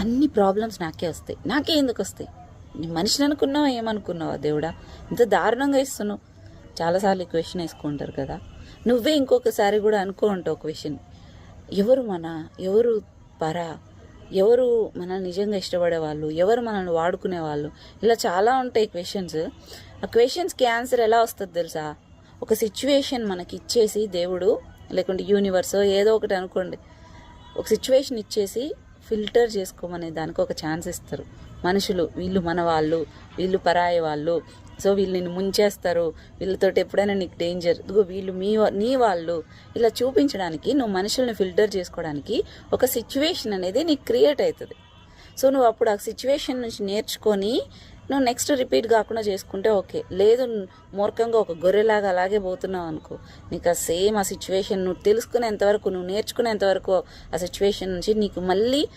అన్ని ప్రాబ్లమ్స్ నాకే వస్తాయి. నాకే ఎందుకు వస్తాయి? నీ మనిషిని అనుకున్నావా? ఏమనుకున్నావా దేవుడా? ఇంత దారుణంగా ఇస్తున్నావు. చాలాసార్లు ఈ క్వశ్చన్ వేసుకుంటారు కదా. నువ్వే ఇంకొకసారి కూడా అనుకో ఉంటావు ఒక క్వశ్చన్ ఎవరు మన ఎవరు పర? ఎవరు మనల్ని నిజంగా ఇష్టపడే వాళ్ళు? ఎవరు మనల్ని వాడుకునే వాళ్ళు? ఇలా చాలా ఉంటాయి క్వశ్చన్స్ ఆ క్వశ్చన్స్కి ఆన్సర్ ఎలా వస్తుంది తెలుసా? ఒక సిచ్యువేషన్ మనకి ఇచ్చేసి దేవుడు లేకుంటే యూనివర్స్ ఏదో ఒకటి అనుకోండి. ఒక సిచ్యువేషన్ ఇచ్చేసి ఫిల్టర్ చేసుకోమనే దానికి ఒక ఛాన్స్ ఇస్తారు. మనుషులు వీళ్ళు మన వాళ్ళు వీళ్ళు పరాయి వాళ్ళు. సో వీళ్ళు నిన్ను ముంచేస్తారు. వీళ్ళతోటి ఎప్పుడైనా నీకు డేంజర్ ఇదిగో వీళ్ళు మీ నీ వాళ్ళు. ఇలా చూపించడానికి నువ్వు మనుషుల్ని ఫిల్టర్ చేసుకోవడానికి ఒక సిచ్యువేషన్ అనేది నీకు క్రియేట్ అవుతుంది. సో నువ్వు అప్పుడు ఆ సిచ్యువేషన్ నుంచి నేర్చుకొని నువ్వు నెక్స్ట్ రిపీట్ కాకుండా చేసుకుంటే ఓకే లేదు మూర్ఖంగా ఒక గొర్రెలాగా అలాగే పోతున్నావు అనుకో. నీకు ఆ సేమ్ ఆ సిచ్యువేషన్ నువ్వు తెలుసుకునేంతవరకు నువ్వు నేర్చుకునేంతవరకు ఆ సిచ్యువేషన్ నుంచి నీకు మళ్ళీ